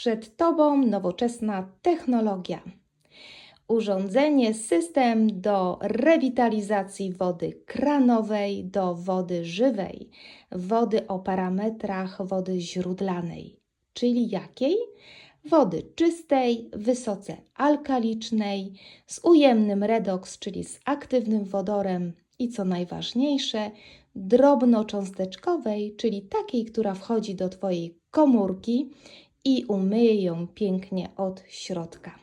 Przed Tobą nowoczesna technologia. Urządzenie, system do rewitalizacji wody kranowej do wody żywej, wody o parametrach wody źródlanej, czyli jakiej? Wody czystej, wysoce alkalicznej, z ujemnym redoks, czyli z aktywnym wodorem i co najważniejsze, drobnocząsteczkowej, czyli takiej, która wchodzi do Twojej komórki i umyje ją pięknie od środka.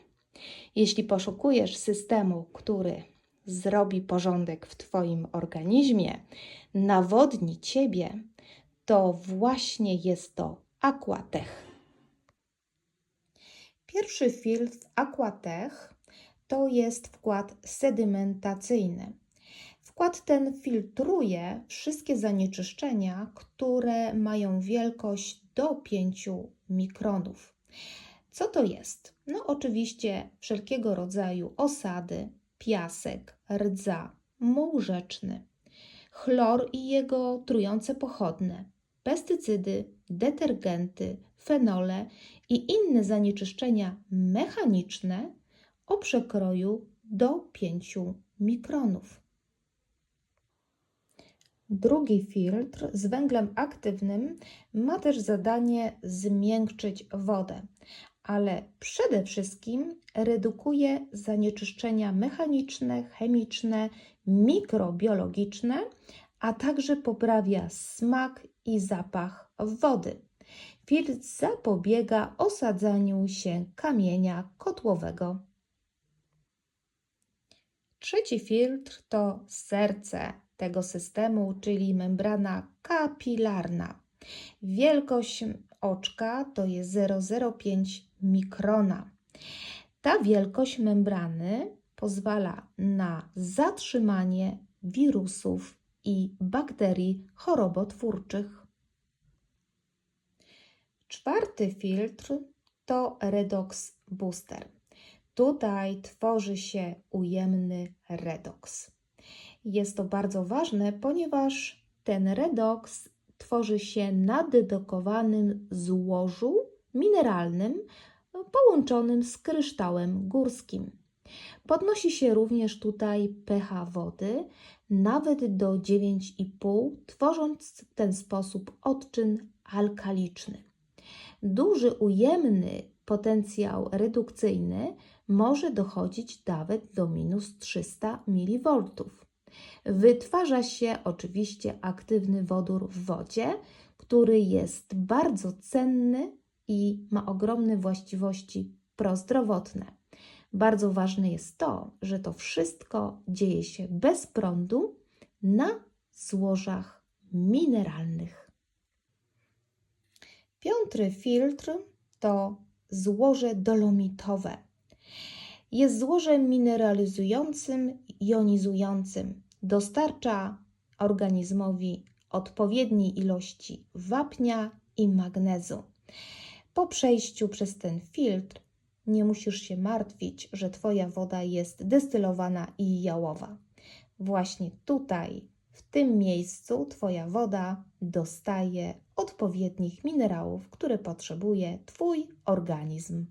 Jeśli poszukujesz systemu, który zrobi porządek w Twoim organizmie, nawodni Ciebie, to właśnie jest to Aquatech. Pierwszy filtr Aquatech to jest wkład sedymentacyjny. Wkład ten filtruje wszystkie zanieczyszczenia, które mają wielkość do 5 mikronów. Co to jest? No, oczywiście wszelkiego rodzaju osady, piasek, rdza, muł rzeczny, chlor i jego trujące pochodne, pestycydy, detergenty, fenole i inne zanieczyszczenia mechaniczne o przekroju do 5 mikronów. Drugi filtr z węglem aktywnym ma też zadanie zmiękczyć wodę, ale przede wszystkim redukuje zanieczyszczenia mechaniczne, chemiczne, mikrobiologiczne, a także poprawia smak i zapach wody. Filtr zapobiega osadzaniu się kamienia kotłowego. Trzeci filtr to serce tego systemu, czyli membrana kapilarna. Wielkość oczka to jest 0,05 mikrona. Ta wielkość membrany pozwala na zatrzymanie wirusów i bakterii chorobotwórczych. Czwarty filtr to redox booster. Tutaj tworzy się ujemny redoks. Jest to bardzo ważne, ponieważ ten redoks tworzy się na dedykowanym złożu mineralnym połączonym z kryształem górskim. Podnosi się również tutaj pH wody nawet do 9,5, tworząc w ten sposób odczyn alkaliczny. Duży ujemny potencjał redukcyjny może dochodzić nawet do minus 300 mV. Wytwarza się oczywiście aktywny wodór w wodzie, który jest bardzo cenny i ma ogromne właściwości prozdrowotne. Bardzo ważne jest to, że to wszystko dzieje się bez prądu na złożach mineralnych. Piąty filtr to złoże dolomitowe. Jest złożem mineralizującym, jonizującym. Dostarcza organizmowi odpowiedniej ilości wapnia i magnezu. Po przejściu przez ten filtr nie musisz się martwić, że Twoja woda jest destylowana i jałowa. Właśnie tutaj, w tym miejscu, Twoja woda dostaje odpowiednich minerałów, które potrzebuje Twój organizm.